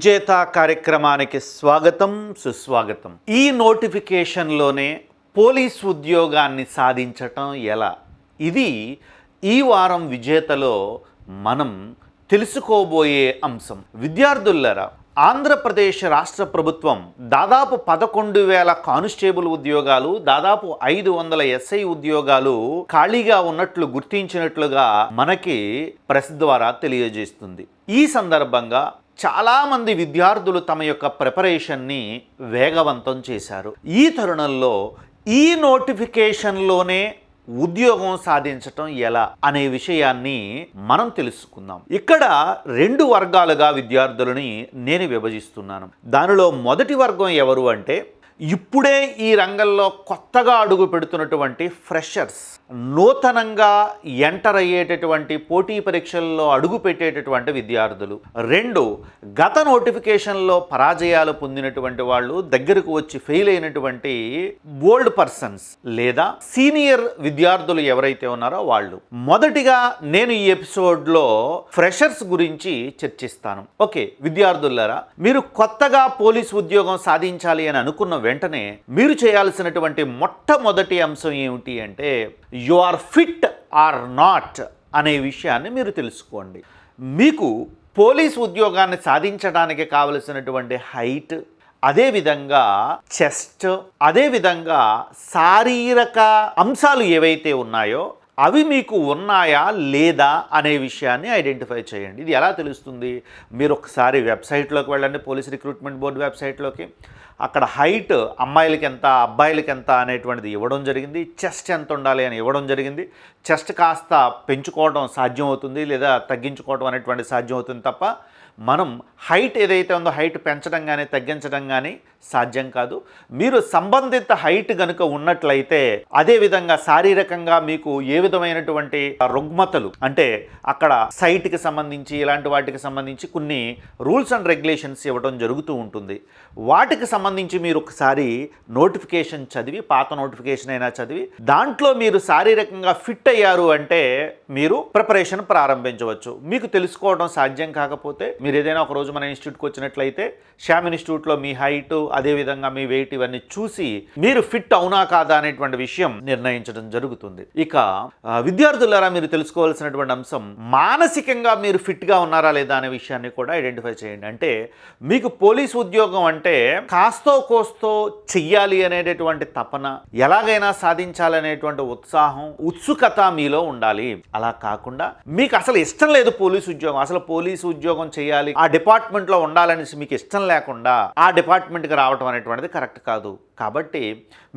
విజేత కార్యక్రమానికి స్వాగతం సుస్వాగతం. ఈ నోటిఫికేషన్లోనే పోలీస్ ఉద్యోగాన్ని సాధించటం ఎలా? ఇది ఈ వారం విజేతలో మనం తెలుసుకోబోయే అంశం. విద్యార్థులరా ఆంధ్రప్రదేశ్ రాష్ట్ర ప్రభుత్వం దాదాపు పదకొండు వేల కానిస్టేబుల్ ఉద్యోగాలు దాదాపు ఐదు వందల ఎస్ఐ ఉద్యోగాలు ఖాళీగా ఉన్నట్లు గుర్తించినట్లుగా మనకి ప్రెస్ ద్వారా తెలియజేస్తుంది. ఈ సందర్భంగా చాలామంది విద్యార్థులు తమ యొక్క ప్రిపరేషన్ని వేగవంతం చేశారు. ఈ తరుణంలో ఈ నోటిఫికేషన్లోనే ఉద్యోగం సాధించటం ఎలా అనే విషయాన్ని మనం తెలుసుకుందాం. ఇక్కడ రెండు వర్గాలుగా విద్యార్థులని నేను విభజిస్తున్నాను. దానిలో మొదటి వర్గం ఎవరు అంటే ఇప్పుడే ఈ రంగంలో కొత్తగా అడుగు పెడుతున్నటువంటి ఫ్రెషర్స్ నూతనంగా ఎంటర్ అయ్యేటటువంటి పోటీ పరీక్షల్లో అడుగు పెట్టేటటువంటి విద్యార్థులు. రెండు గత నోటిఫికేషన్లో పరాజయాలు పొందినటువంటి వాళ్ళు దగ్గరకు వచ్చి ఫెయిల్ అయినటువంటి ఓల్డ్ పర్సన్స్ లేదా సీనియర్ విద్యార్థులు ఎవరైతే ఉన్నారో వాళ్ళు. మొదటిగా నేను ఈ ఎపిసోడ్లో ఫ్రెషర్స్ గురించి చర్చిస్తాను. ఓకే విద్యార్థులారా మీరు కొత్తగా పోలీస్ ఉద్యోగం సాధించాలి అని అనుకున్న వెంటనే మీరు చేయాల్సినటువంటి మొట్టమొదటి అంశం ఏమిటి అంటే you are fit or not అనే విషయాన్ని మీరు తెలుసుకోండి. మీకు పోలీస్ ఉద్యోగాన్ని సాధించడానికి కావలసినటువంటి హైట్ అదేవిధంగా చెస్ట్ అదేవిధంగా శారీరక అంశాలు ఏవైతే ఉన్నాయో అవి మీకు ఉన్నాయా లేదా అనే విషయాన్ని ఐడెంటిఫై చేయండి. ఇది ఎలా తెలుస్తుంది? మీరు ఒకసారి వెబ్సైట్లోకి వెళ్ళండి పోలీస్ రిక్రూట్మెంట్ బోర్డు వెబ్సైట్లోకి. అక్కడ హైట్ అమ్మాయిలకి ఎంత అబ్బాయిలకి ఎంత అనేటువంటిది ఇవ్వడం జరిగింది. చెస్ట్ ఎంత ఉండాలి అని ఇవ్వడం జరిగింది. చెస్ట్ కాస్త పెంచుకోవడం సాధ్యమవుతుంది లేదా తగ్గించుకోవడం అనేటువంటి సాధ్యమవుతుంది తప్ప మనం హైట్ ఏదైతే ఉందో హైట్ పెంచడం కానీ తగ్గించడం కానీ సాధ్యం కాదు. మీరు సంబంధిత హైట్ కనుక ఉన్నట్లయితే అదేవిధంగా శారీరకంగా మీకు ఏ విధమైనటువంటి రుగ్మతలు అంటే అక్కడ సైట్కి సంబంధించి ఇలాంటి వాటికి సంబంధించి కొన్ని రూల్స్ అండ్ రెగ్యులేషన్స్ ఇవ్వడం జరుగుతూ ఉంటుంది. వాటికి సంబంధించి మీరు ఒకసారి నోటిఫికేషన్ చదివి పాత నోటిఫికేషన్ అయినా చదివి దాంట్లో మీరు శారీరకంగా ఫిట్ అయ్యారు అంటే మీరు ప్రిపరేషన్ ప్రారంభించవచ్చు. మీకు తెలుసుకోవడం సాధ్యం కాకపోతే మీరు ఏదైనా ఒక ఈరోజు మన ఇన్స్టిట్యూట్కి వచ్చినట్లయితే శ్యామ్ ఇన్స్టిట్యూట్లో మీ హైట్ అదేవిధంగా మీ వెయిట్ ఇవన్నీ చూసి మీరు ఫిట్ అవునా కాదా అనేటువంటి విషయం నిర్ణయించడం జరుగుతుంది. ఇక విద్యార్థులారా మీరు తెలుసుకోవాల్సినటువంటి అంశం మానసికంగా మీరు ఫిట్గా ఉన్నారా లేదా అనే విషయాన్ని కూడా ఐడెంటిఫై చేయండి. అంటే మీకు పోలీస్ ఉద్యోగం అంటే కాస్తో కోస్తో చెయ్యాలి అనేటటువంటి తపన ఎలాగైనా సాధించాలనేటువంటి ఉత్సాహం ఉత్సుకత మీలో ఉండాలి. అలా కాకుండా మీకు అసలు ఇష్టం లేదు పోలీస్ ఉద్యోగం అసలు పోలీసు ఉద్యోగం చేయాలి ఆ డిపార్ట్మెంట్లో ఉండాలనేసి మీకు ఇష్టం లేకుండా ఆ డిపార్ట్మెంట్కి రావటం అనేటువంటిది కరెక్ట్ కాదు. కాబట్టి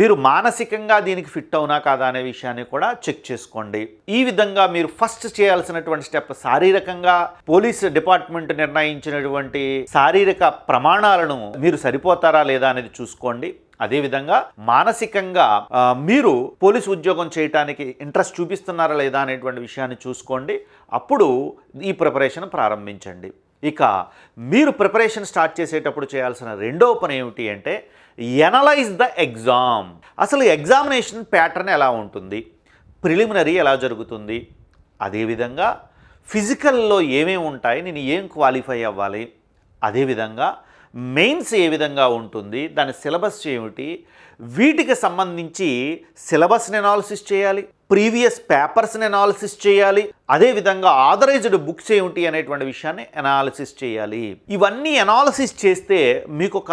మీరు మానసికంగా దీనికి ఫిట్ అవునా కాదా అనే విషయాన్ని కూడా చెక్ చేసుకోండి. ఈ విధంగా మీరు ఫస్ట్ చేయాల్సినటువంటి స్టెప్ శారీరకంగా పోలీస్ డిపార్ట్మెంట్ నిర్ణయించినటువంటి శారీరక ప్రమాణాలను మీరు సరిపోతారా లేదా అనేది చూసుకోండి. అదేవిధంగా మానసికంగా మీరు పోలీస్ ఉద్యోగం చేయటానికి ఇంట్రెస్ట్ చూపిస్తున్నారా లేదా అనేటువంటి విషయాన్ని చూసుకోండి. అప్పుడు ఈ ప్రిపరేషన్ ప్రారంభించండి. ఇక మీరు ప్రిపరేషన్ స్టార్ట్ చేసేటప్పుడు చేయాల్సిన రెండవ పని ఏమిటి అంటే ఎనలైజ్ ద ఎగ్జామ్ అసలు ఎగ్జామినేషన్ ప్యాటర్న్ ఎలా ఉంటుంది? ప్రిలిమినరీ ఎలా జరుగుతుంది? అదేవిధంగా ఫిజికల్లో ఏమేమి ఉంటాయి? నేను ఏం క్వాలిఫై అవ్వాలి? అదేవిధంగా మెయిన్స్ ఏ విధంగా ఉంటుంది? దాని సిలబస్ ఏమిటి? వీటికి సంబంధించి సిలబస్ని అనాలిసిస్ చేయాలి. ప్రీవియస్ పేపర్స్ని అనాలిసిస్ చేయాలి అదేవిధంగా ఆథరైజ్డ్ బుక్స్ ఏమిటి అనేటువంటి విషయాన్ని అనాలిసిస్ చేయాలి. ఇవన్నీ అనాలిసిస్ చేస్తే మీకు ఒక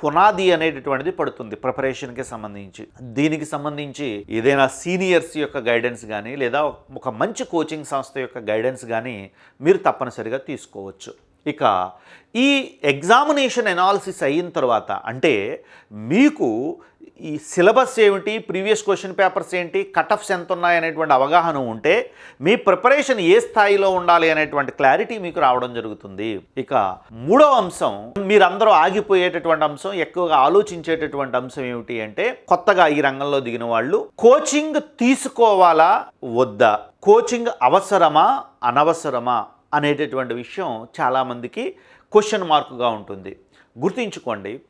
పునాది అనేటటువంటిది పడుతుంది ప్రిపరేషన్కి సంబంధించి. దీనికి సంబంధించి ఏదైనా సీనియర్స్ యొక్క గైడెన్స్ కానీ లేదా ఒక మంచి కోచింగ్ సంస్థ యొక్క గైడెన్స్ కానీ మీరు తప్పనిసరిగా తీసుకోవచ్చు. ఇక ఈ ఎగ్జామినేషన్ ఎనాలిసిస్ అయిన తర్వాత అంటే మీకు ఈ సిలబస్ ఏమిటి ప్రీవియస్ క్వశ్చన్ పేపర్స్ ఏంటి కటఫ్స్ ఎంత ఉన్నాయనేటువంటి అవగాహన ఉంటే మీ ప్రిపరేషన్ ఏ స్థాయిలో ఉండాలి అనేటువంటి క్లారిటీ మీకు రావడం జరుగుతుంది. ఇక మూడో అంశం మీరందరూ ఆగిపోయేటటువంటి అంశం ఎక్కువగా ఆలోచించేటటువంటి అంశం ఏమిటి అంటే కొత్తగా ఈ రంగంలో దిగిన వాళ్ళు కోచింగ్ తీసుకోవాలా వద్దా? కోచింగ్ అవసరమా అనవసరమా? అనేటటువంటి విషయం చాలామందికి క్వశ్చన్ మార్కుగా ఉంటుంది. గుర్తుంచుకోండి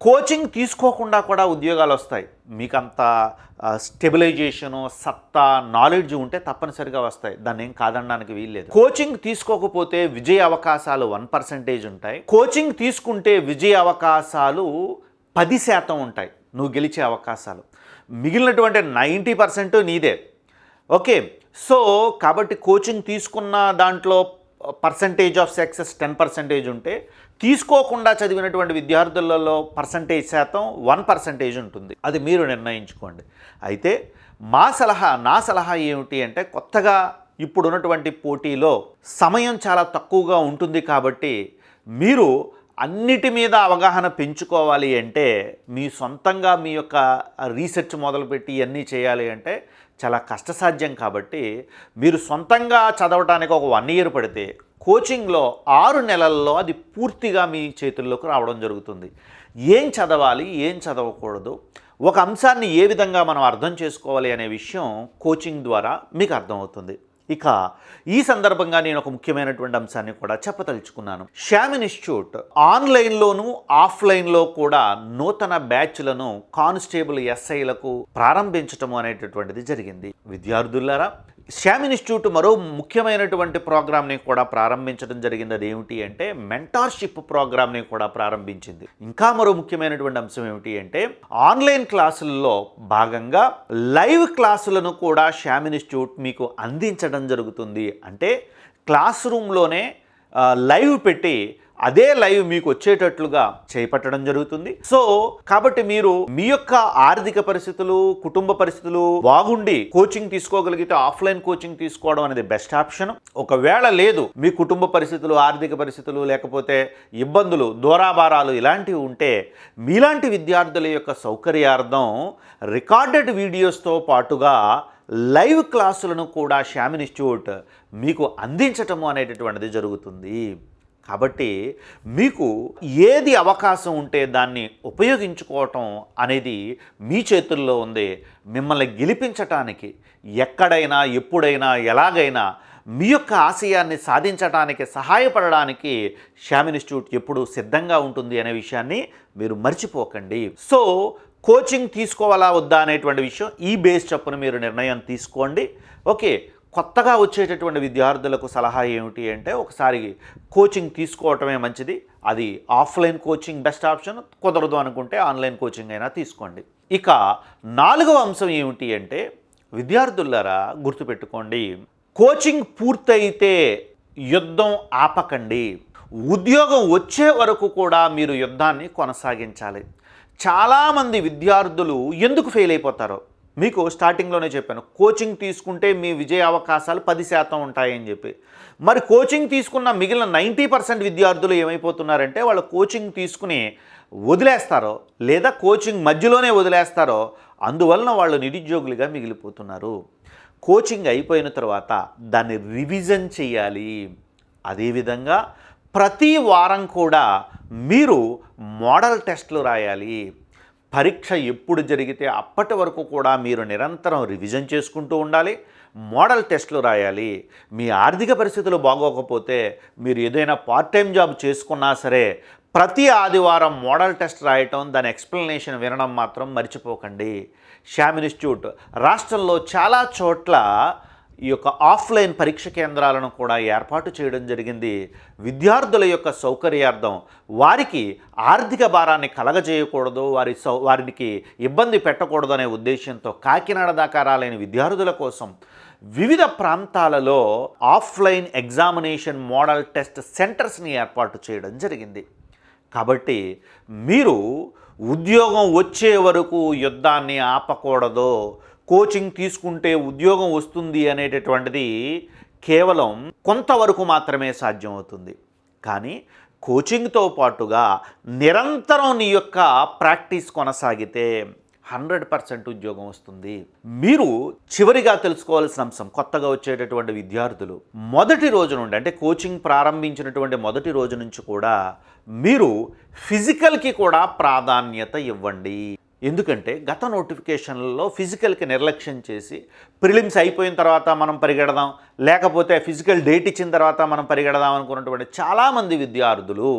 కోచింగ్ తీసుకోకుండా కూడా ఉద్యోగాలు వస్తాయి. మీకు అంత స్టెబిలైజేషను సత్తా నాలెడ్జ్ ఉంటే తప్పనిసరిగా వస్తాయి. దాన్ని ఏం కాదనడానికి వీల్లేదు. కోచింగ్ తీసుకోకపోతే విజయ అవకాశాలు వన్ పర్సెంటేజ్ ఉంటాయి. కోచింగ్ తీసుకుంటే విజయ అవకాశాలు పది శాతం ఉంటాయి. నువ్వు గెలిచే అవకాశాలు. మిగిలినటువంటి నైంటీ పర్సెంట్ నీదే. ఓకే. సో కాబట్టి కోచింగ్ తీసుకున్న దాంట్లో percentage of success ten percentage ఉంటే తీసుకోకుండా చదివినటువంటి విద్యార్థులలో పర్సంటేజ్ శాతం వన్ పర్సంటేజ్ ఉంటుంది. అది మీరు నిర్ణయించుకోండి. అయితే మా సలహా నా సలహా ఏమిటి అంటే కొత్తగా ఇప్పుడున్నటువంటి పోటీలో సమయం చాలా తక్కువగా ఉంటుంది కాబట్టి మీరు అన్నిటి మీద అవగాహన పెంచుకోవాలి అంటే మీ సొంతంగా మీ యొక్క రీసెర్చ్ మొదలుపెట్టి ఇవన్నీ చేయాలి అంటే చాలా కష్టసాధ్యం కాబట్టి మీరు సొంతంగా చదవడానికి ఒక వన్ ఇయర్ పడితే కోచింగ్లో ఆరు నెలల్లో అది పూర్తిగా మీ చేతుల్లోకి రావడం జరుగుతుంది. ఏం చదవాలి ఏం చదవకూడదు ఒక అంశాన్ని ఏ విధంగా మనం అర్థం చేసుకోవాలి అనే విషయం కోచింగ్ ద్వారా మీకు అర్థమవుతుంది. ఇక ఈ సందర్భంగా నేను ఒక ముఖ్యమైనటువంటి అంశాన్ని కూడా చెప్పదలుచుకున్నాను. శ్యామ్ ఇన్స్టిట్యూట్ ఆన్లైన్లోను ఆఫ్లైన్లో కూడా నూతన బ్యాచ్లను కానిస్టేబుల్ ఎస్ఐలకు ప్రారంభించటం అనేటటువంటిది జరిగింది. విద్యార్థులారా శ్యామ్ ఇన్స్టిట్యూట్ మరో ముఖ్యమైనటువంటి ప్రోగ్రామ్ని కూడా ప్రారంభించడం జరిగింది. అది ఏమిటి అంటే మెంటార్షిప్ ప్రోగ్రామ్ని కూడా ప్రారంభించింది. ఇంకా మరో ముఖ్యమైనటువంటి అంశం ఏమిటి అంటే ఆన్లైన్ క్లాసుల్లో భాగంగా లైవ్ క్లాసులను కూడా శ్యామ్ ఇన్స్టిట్యూట్ మీకు అందించడం జరుగుతుంది. అంటే క్లాస్ రూమ్లోనే లైవ్ పెట్టి అదే లైవ్ మీకు వచ్చేటట్లుగా చేపట్టడం జరుగుతుంది. సో కాబట్టి మీరు మీ యొక్క ఆర్థిక పరిస్థితులు కుటుంబ పరిస్థితులు బాగుండి కోచింగ్ తీసుకోగలిగితే ఆఫ్లైన్ కోచింగ్ తీసుకోవడం అనేది బెస్ట్ ఆప్షన్. ఒకవేళ లేదు మీ కుటుంబ పరిస్థితులు ఆర్థిక పరిస్థితులు లేకపోతే ఇబ్బందులు దూరాభారాలు ఇలాంటివి ఉంటే మీలాంటి విద్యార్థుల యొక్క సౌకర్యార్థం రికార్డెడ్ వీడియోస్తో పాటుగా లైవ్ క్లాసులను కూడా శ్యామ్ ఇన్స్టిట్యూట్ మీకు అందించటము అనేటటువంటిది జరుగుతుంది. కాబట్టి మీకు ఏది అవకాశం ఉంటే దాన్ని ఉపయోగించుకోవటం అనేది మీ చేతుల్లో ఉంది. మిమ్మల్ని గెలిపించటానికి ఎక్కడైనా ఎప్పుడైనా ఎలాగైనా మీ యొక్క ఆశయాన్ని సాధించడానికి సహాయపడడానికి శ్యామ్ ఇన్స్టిట్యూట్ ఎప్పుడు సిద్ధంగా ఉంటుంది అనే విషయాన్ని మీరు మర్చిపోకండి. సో కోచింగ్ తీసుకోవాలా వద్దా అనేటువంటి విషయం ఈ బేస్ చొప్పున మీరు నిర్ణయం తీసుకోండి. ఓకే కొత్తగా వచ్చేటటువంటి విద్యార్థులకు సలహా ఏమిటి అంటే ఒకసారి కోచింగ్ తీసుకోవటమే మంచిది. అది ఆఫ్లైన్ కోచింగ్ బెస్ట్ ఆప్షన్. కుదరదు అనుకుంటే ఆన్లైన్ కోచింగ్ అయినా తీసుకోండి. ఇక నాలుగవ అంశం ఏమిటి అంటే విద్యార్థులారా గుర్తుపెట్టుకోండి. కోచింగ్ పూర్తయితే యుద్ధం ఆపకండి. ఉద్యోగం వచ్చే వరకు కూడా మీరు యుద్ధాన్ని కొనసాగించాలి. చాలామంది విద్యార్థులు ఎందుకు ఫెయిల్ అయిపోతారో మీకు స్టార్టింగ్లోనే చెప్పాను కోచింగ్ తీసుకుంటే మీ విజయ అవకాశాలు పది శాతం ఉంటాయని చెప్పి. మరి కోచింగ్ తీసుకున్న మిగిలిన నైంటీ పర్సెంట్ విద్యార్థులు ఏమైపోతున్నారంటే వాళ్ళు కోచింగ్ తీసుకుని వదిలేస్తారో లేదా కోచింగ్ మధ్యలోనే వదిలేస్తారో అందువలన వాళ్ళు నిరుద్యోగులుగా మిగిలిపోతున్నారు. కోచింగ్ అయిపోయిన తర్వాత దాన్ని రివిజన్ చేయాలి. అదేవిధంగా ప్రతి వారం కూడా మీరు మోడల్ టెస్ట్లు రాయాలి. పరీక్ష ఎప్పుడు జరిగితే అప్పటి వరకు కూడా మీరు నిరంతరం రివిజన్ చేసుకుంటూ ఉండాలి మోడల్ టెస్ట్లు రాయాలి మీ ఆర్థిక పరిస్థితులు బాగోకపోతే మీరు ఏదైనా పార్ట్ టైం జాబ్ చేసుకున్నా సరే ప్రతి ఆదివారం మోడల్ టెస్ట్ రాయటం దాని ఎక్స్ప్లెనేషన్ వినడం మాత్రం మర్చిపోకండి. శ్యామ్ ఇన్స్టిట్యూట్ రాష్ట్రంలో చాలా చోట్ల ఈ యొక్క ఆఫ్లైన్ పరీక్ష కేంద్రాలను కూడా ఏర్పాటు చేయడం జరిగింది. విద్యార్థుల యొక్క సౌకర్యార్థం వారికి ఆర్థిక భారాన్ని కలగజేయకూడదు వారి సౌ వారికి ఇబ్బంది పెట్టకూడదు అనే ఉద్దేశంతో కాకినాడ దాకా రాలేని విద్యార్థుల కోసం వివిధ ప్రాంతాలలో ఆఫ్లైన్ ఎగ్జామినేషన్ మోడల్ టెస్ట్ సెంటర్స్ని ఏర్పాటు చేయడం జరిగింది. కాబట్టి మీరు ఉద్యోగం వచ్చే వరకు యుద్ధాన్ని ఆపకూడదు కోచింగ్ తీసుకుంటే ఉద్యోగం వస్తుంది అనేటటువంటిది కేవలం కొంతవరకు మాత్రమే సాధ్యమవుతుంది. కానీ కోచింగ్తో పాటుగా నిరంతరం నీ యొక్క ప్రాక్టీస్ కొనసాగితే హండ్రెడ్ పర్సెంట్ ఉద్యోగం వస్తుంది. మీరు చివరిగా తెలుసుకోవాల్సిన అంశం కొత్తగా వచ్చేటటువంటి విద్యార్థులు మొదటి రోజు నుండి అంటే కోచింగ్ ప్రారంభించినటువంటి మొదటి రోజు నుంచి కూడా మీరు ఫిజికల్కి కూడా ప్రాధాన్యత ఇవ్వండి. ఎందుకంటే గత నోటిఫికేషన్లలో ఫిజికల్కి నిర్లక్ష్యం చేసి ప్రిలిమ్స్ అయిపోయిన తర్వాత మనం పరిగెడదాం లేకపోతే ఫిజికల్ డేట్ ఇచ్చిన తర్వాత మనం పరిగెడదాం అనుకున్నటువంటి చాలామంది విద్యార్థులు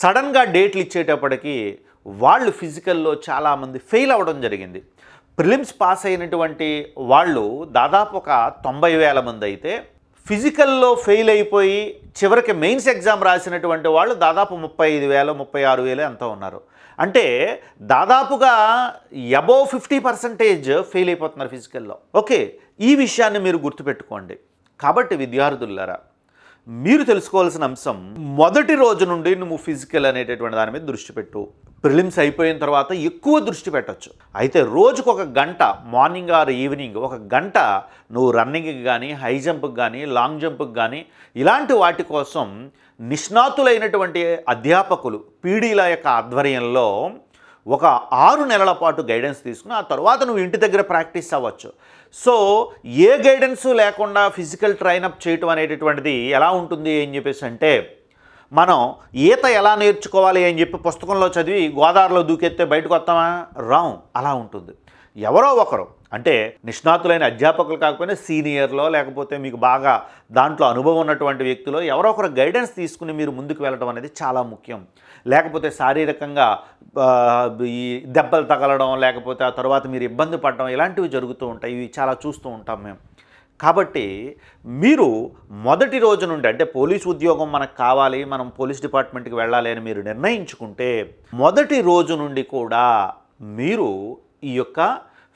సడన్గా డేట్లు ఇచ్చేటప్పటికి వాళ్ళు ఫిజికల్లో చాలామంది ఫెయిల్ అవ్వడం జరిగింది. ప్రిలిమ్స్ పాస్ అయినటువంటి వాళ్ళు దాదాపు ఒక తొంభై వేల మంది అయితే ఫిజికల్లో ఫెయిల్ అయిపోయి చివరికి మెయిన్స్ ఎగ్జామ్ రాసినటువంటి వాళ్ళు దాదాపు ముప్పై ఐదు వేలు ముప్పై ఆరు వేలు ఎంతో ఉన్నారు. అంటే దాదాపుగా అబోవ్ ఫిఫ్టీ పర్సెంటేజ్ ఫెయిల్ అయిపోతున్నారు ఫిజికల్లో. ఓకే ఈ విషయాన్ని మీరు గుర్తుపెట్టుకోండి. కాబట్టి విద్యార్థులారా మీరు తెలుసుకోవాల్సిన అంశం మొదటి రోజు నుండి నువ్వు ఫిజికల్ అనేటటువంటి దాని మీద దృష్టి పెట్టు. ప్రిలిమ్స్ అయిపోయిన తర్వాత ఎక్కువ దృష్టి పెట్టచ్చు. అయితే రోజుకు ఒక గంట మార్నింగ్ ఆర్ ఈవినింగ్ ఒక గంట నువ్వు రన్నింగ్కి కానీ హై జంప్కి కానీ లాంగ్ జంప్కి కానీ ఇలాంటి వాటి కోసం నిష్ణాతులైనటువంటి అధ్యాపకులు పీడీల యొక్క ఆధ్వర్యంలో ఒక ఆరు నెలల పాటు గైడెన్స్ తీసుకుని ఆ తర్వాత నువ్వు ఇంటి దగ్గర ప్రాక్టీస్ అవ్వచ్చు. సో ఏ గైడెన్స్ లేకుండా ఫిజికల్ ట్రైనప్ చేయటం అనేటటువంటిది ఎలా ఉంటుంది అని చెప్పేసి అంటే మనం ఈత ఎలా నేర్చుకోవాలి అని చెప్పి పుస్తకంలో చదివి గోదావరిలో దూకెత్తే బయటకు వస్తామా? రాం అలా ఉంటుంది. ఎవరో ఒకరు అంటే నిష్ణాతులైన అధ్యాపకులు కాకపోయినా సీనియర్లో లేకపోతే మీకు బాగా దాంట్లో అనుభవం ఉన్నటువంటి వ్యక్తులు ఎవరో ఒకరు గైడెన్స్ తీసుకుని మీరు ముందుకు వెళ్ళడం అనేది చాలా ముఖ్యం. లేకపోతే శారీరకంగా ఈ దెబ్బలు తగలడం లేకపోతే ఆ తర్వాత మీరు ఇబ్బంది పడడం ఇలాంటివి జరుగుతూ ఉంటాయి. ఇవి చాలా చూస్తూ ఉంటాం మేము. కాబట్టి మీరు మొదటి రోజు నుండి అంటే పోలీస్ ఉద్యోగం మనకు కావాలి మనం పోలీస్ డిపార్ట్మెంట్కి వెళ్ళాలి అని మీరు నిర్ణయించుకుంటే మొదటి రోజు నుండి కూడా మీరు ఈ యొక్క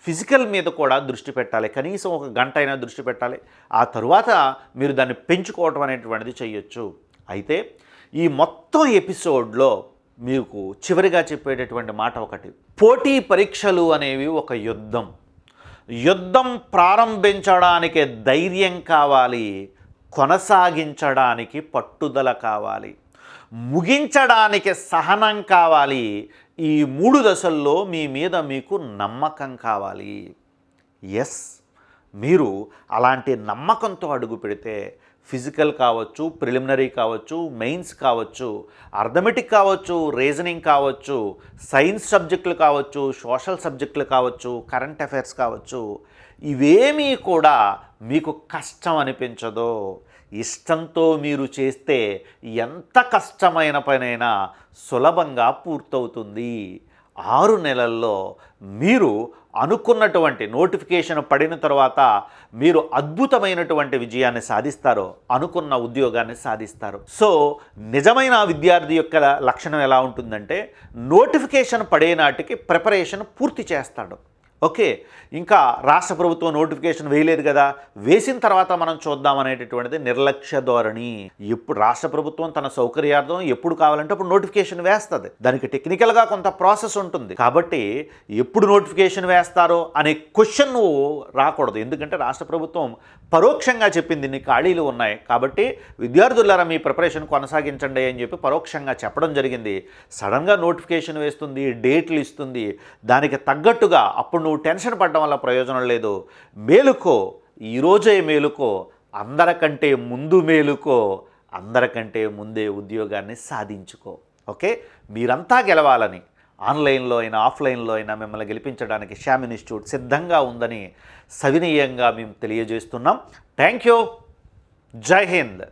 ఫిజికల్ మీద కూడా దృష్టి పెట్టాలి. కనీసం ఒక గంట అయినా దృష్టి పెట్టాలి. ఆ తరువాత మీరు దాన్ని పెంచుకోవటం అనేటువంటిది చేయొచ్చు. అయితే ఈ మొత్తం ఎపిసోడ్లో మీకు చివరిగా చెప్పేటటువంటి మాట ఒకటి పోటీ పరీక్షలు అనేవి ఒక యుద్ధం. యుద్ధం ప్రారంభించడానికి ధైర్యం కావాలి కొనసాగించడానికి పట్టుదల కావాలి ముగించడానికి సహనం కావాలి ఈ మూడు దశల్లో మీ మీద మీకు నమ్మకం కావాలి. ఎస్ మీరు అలాంటి నమ్మకంతో అడుగు పెడితే ఫిజికల్ కావచ్చు ప్రిలిమినరీ కావచ్చు మెయిన్స్ కావచ్చు అర్థమెటిక్ కావచ్చు రీజనింగ్ కావచ్చు సైన్స్ సబ్జెక్టులు కావచ్చు సోషల్ సబ్జెక్టులు కావచ్చు కరెంట్ అఫైర్స్ కావచ్చు ఇవేమీ కూడా మీకు కష్టం అనిపించదు. ఇష్టంతో మీరు చేస్తే ఎంత కష్టమైన పనైనా సులభంగా పూర్తవుతుంది. ఆరు నెలల్లో మీరు అనుకున్నటువంటి నోటిఫికేషన్ పడిన తర్వాత మీరు అద్భుతమైనటువంటి విజయాన్ని సాధిస్తారు అనుకున్న ఉద్యోగాన్ని సాధిస్తారు. సో నిజమైన విద్యార్థి యొక్క లక్షణం ఎలా ఉంటుందంటే నోటిఫికేషన్ పడే నాటికి ప్రిపరేషన్ పూర్తి చేస్తాడు. ఓకే ఇంకా రాష్ట్ర ప్రభుత్వం నోటిఫికేషన్ వేయలేదు కదా వేసిన తర్వాత మనం చూద్దాం అనేటటువంటిది నిర్లక్ష్య ధోరణి. ఎప్పుడు రాష్ట్ర ప్రభుత్వం తన సౌకర్యార్థం ఎప్పుడు కావాలంటే అప్పుడు నోటిఫికేషన్ వేస్తుంది. దానికి టెక్నికల్గా కొంత ప్రాసెస్ ఉంటుంది. కాబట్టి ఎప్పుడు నోటిఫికేషన్ వేస్తారో అనే క్వశ్చన్ నువ్వు రాకూడదు. ఎందుకంటే రాష్ట్ర ప్రభుత్వం పరోక్షంగా చెప్పింది ఇన్ని ఖాళీలు ఉన్నాయి. కాబట్టి విద్యార్థులారా మీ ప్రిపరేషన్ కొనసాగించండి అని చెప్పి పరోక్షంగా చెప్పడం జరిగింది. సడన్గా నోటిఫికేషన్ వేస్తుంది డేట్లు ఇస్తుంది. దానికి తగ్గట్టుగా అప్పుడు నువ్వు టెన్షన్ పడడం వల్ల ప్రయోజనం లేదు. మేలుకో. ఈరోజే మేలుకో. అందరికంటే ముందు మేలుకో. అందరికంటే ముందే ఉద్యోగాన్ని సాధించుకో. ఓకే? మీరంతా గెలవాలని. ఆన్లైన్లో అయినా ఆఫ్లైన్లో అయినా మిమ్మల్ని గెలిపించడానికి శ్యామ్ ఇన్స్టిట్యూట్ సిద్ధంగా ఉందని సవినీయంగా మేము తెలియజేస్తున్నాం. Thank you. జై హింద్.